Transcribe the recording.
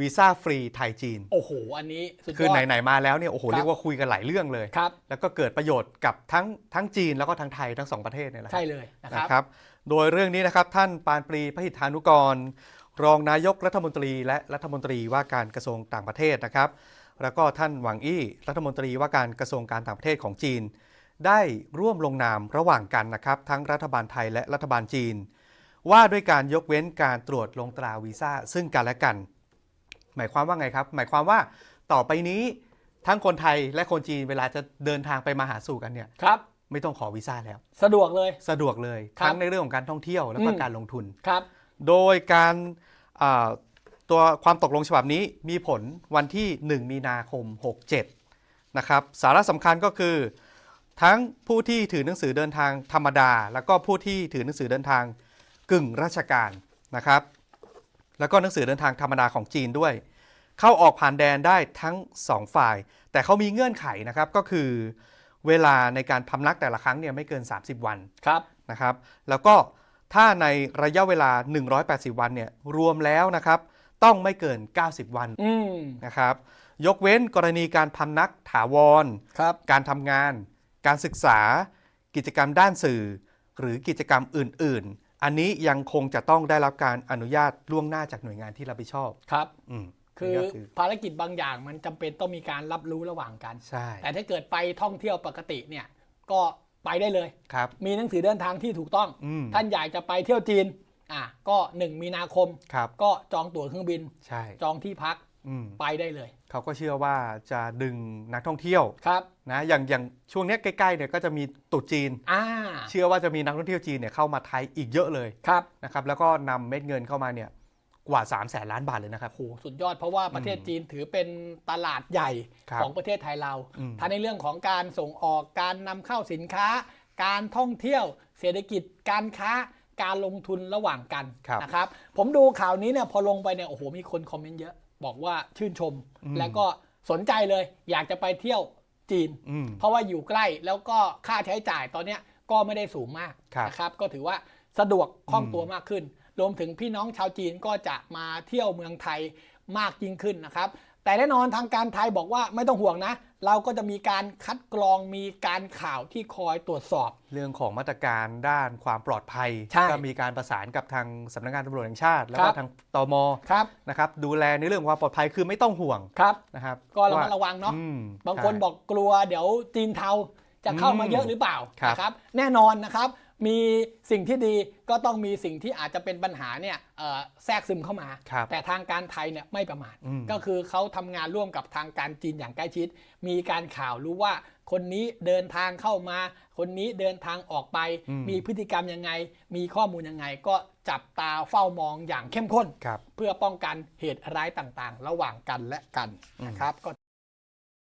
วีซ่าฟรีไทยจีน โอ้โห อันนี้สุดยอด คือไหน ๆ มาแล้วเนี่ยโอ้โห ครับ เรียกว่าคุยกันหลายเรื่องเลย ครับ แล้วก็เกิดประโยชน์กับทั้งทั้งจีนแล้วก็ทั้งไทยทั้งสองประเทศเนี่ยแหละใช่เลยนะคนะรับครับ โดยเรื่องนี้นะครับท่านปานปรีพหิทธานุกร รองนายกรัฐมนตรีและรัฐมนตรีว่าการกระทรวงต่างประเทศนะครับ แล้วก็ท่านหวังอี้รัฐมนตรีว่าการกระทรวงการต่างประเทศของจีน ได้ร่วมลงนามระหว่างกันนะครับ ทั้งรัฐบาลไทยและรัฐบาลจีน ว่าด้วยการยกเว้นการตรวจลงตราวีซ่าซึ่งกันและกัน หมายความว่าไงครับ หมายความว่าต่อไปนี้ทั้งคนไทยและคนจีนเวลาจะเดินทางไปมาหาสู่กันเนี่ยครับ ไม่ต้องขอวีซ่าแล้ว สะดวกเลย สะดวกเลย ครับทั้งในเรื่องของการท่องเที่ยวแล้วก็อืม การลงทุน ครับ โดยการอ่าตัวความตกลงฉบับนี้มีผลวันที่ 1 มีนาคม 67 นะครับ สาระสำคัญก็คือ ทั้งผู้ที่ถือหนังสือเดินทางธรรมดา แล้วก็ผู้ที่ถือหนังสือเดินทางกึ่งราชการนะครับ แล้วก็หนังสือเดินทางธรรมดาของจีนด้วย เข้าออกผ่านแดนได้ทั้ง 2 ฝ่าย แต่เขามีเงื่อนไขนะครับก็คือ เวลาในการพำนักแต่ละครั้งเนี่ยไม่เกิน 30 วันครับนะครับ แล้วก็ถ้าในระยะเวลา 180 วันเนี่ยรวมแล้วนะครับต้องไม่เกิน 90 วันอืมนะครับ ยกเว้นกรณีการพำนักถาวรครับการทำงาน การศึกษา กิจกรรมด้านสื่อ หรือกิจกรรมอื่น ๆ อันนี้ยังคงจะต้องได้รับการอนุญาตล่วงหน้าจากหน่วยงานที่รับผิดชอบครับ อืมคือนี่ก็คือ ภารกิจบางอย่างมันจำเป็นต้องมีการรับรู้ระหว่างกัน ใช่แต่ถ้าเกิดไปท่องเที่ยวปกติเนี่ยก็ไปได้เลย ครับ มีหนังสือเดินทางที่ถูกต้อง อืมท่านอยากจะไปเที่ยวจีนอะก็ 1 มีนาคม ครับก็จองตั๋วเครื่องบิน ใช่ จองที่พักอืม ไปได้เลย เขาก็เชื่อว่าจะดึงนักท่องเที่ยวครับนะอย่างอย่างช่วงเนี้ยใกล้ๆเนี่ยก็จะมีตรุษจีนอ่าเชื่อว่าจะมีนักท่องเที่ยวจีนเนี่ยเข้ามาไทยอีกเยอะเลยครับนะครับ แล้วก็นำเม็ดเงินเข้ามาเนี่ยกว่า 3 0 0แสนล้านบาทเลยนะครับโหสุดยอดเพราะว่าประเทศจีนถือเป็นตลาดใหญ่ครับของประเทศไทยเราอืมทั้งในเรื่องของการส่งออกการนำเข้าสินค้า การท่องเที่ยว เศรษฐกิจการค้าการลงทุนระหว่างกันครับนะครับ ผมดูข่าวนี้เนี่ยพอลงไปเนี่ยโอ้โหมีคนคอมเมนต์เยอะ บอกว่าชื่นชมอืมแล้วก็สนใจเลย อยากจะไปเที่ยวจีนอืมเพราะว่าอยู่ใกล้แล้วก็ค่าใช้จ่ายตอนเนี้ยก็ไม่ได้สูงมากครับนะครับ ก็ถือว่าสะดวกคล่องอืมตัวมากขึ้น รวมถึงพี่น้องชาวจีนก็จะมาเที่ยวเมืองไทยมากยิ่งขึ้นนะครับ แต่แน่นอนทางการไทยบอกว่าไม่ต้องห่วงนะ เราก็จะมีการคัดกรองมีการข่าวที่คอยตรวจสอบ เรื่องของมาตรการด้านความปลอดภัย ใช่ก็มีการประสานกับทางสำนักงานตำรวจแห่งชาติ แล้วคก็รับ ทางตมครับนะครับดูแลในเรื่องความปลอดภัยคือไม่ต้องห่วงครับ นะครับก็ระมัดระวังเนาะอืมบางคนใช่ บอกกลัวเดี๋ยวจีนเทาจะเข้ามาอืมเยอะหรือเปล่าครับ นะครับ แน่นอนนะครับ มีสิ่งที่ดีก็ต้องมีสิ่งที่อาจจะเป็นปัญหาเนี่ยเอ่อแทรกซึมเข้ามาครับแต่ทางการไทยเนี่ยไม่ประมาทอืมก็คือเขาทำงานร่วมกับทางการจีนอย่างใกล้ชิด มีการข่าวรู้ว่าคนนี้เดินทางเข้ามา คนนี้เดินทางออกไปอืมมีพฤติกรรมยังไง มีข้อมูลยังไง ก็จับตาเฝ้ามองอย่างเข้มข้นครับเพื่อป้องกันเหตุร้ายต่างๆ ระหว่างกันและกันนะครับก็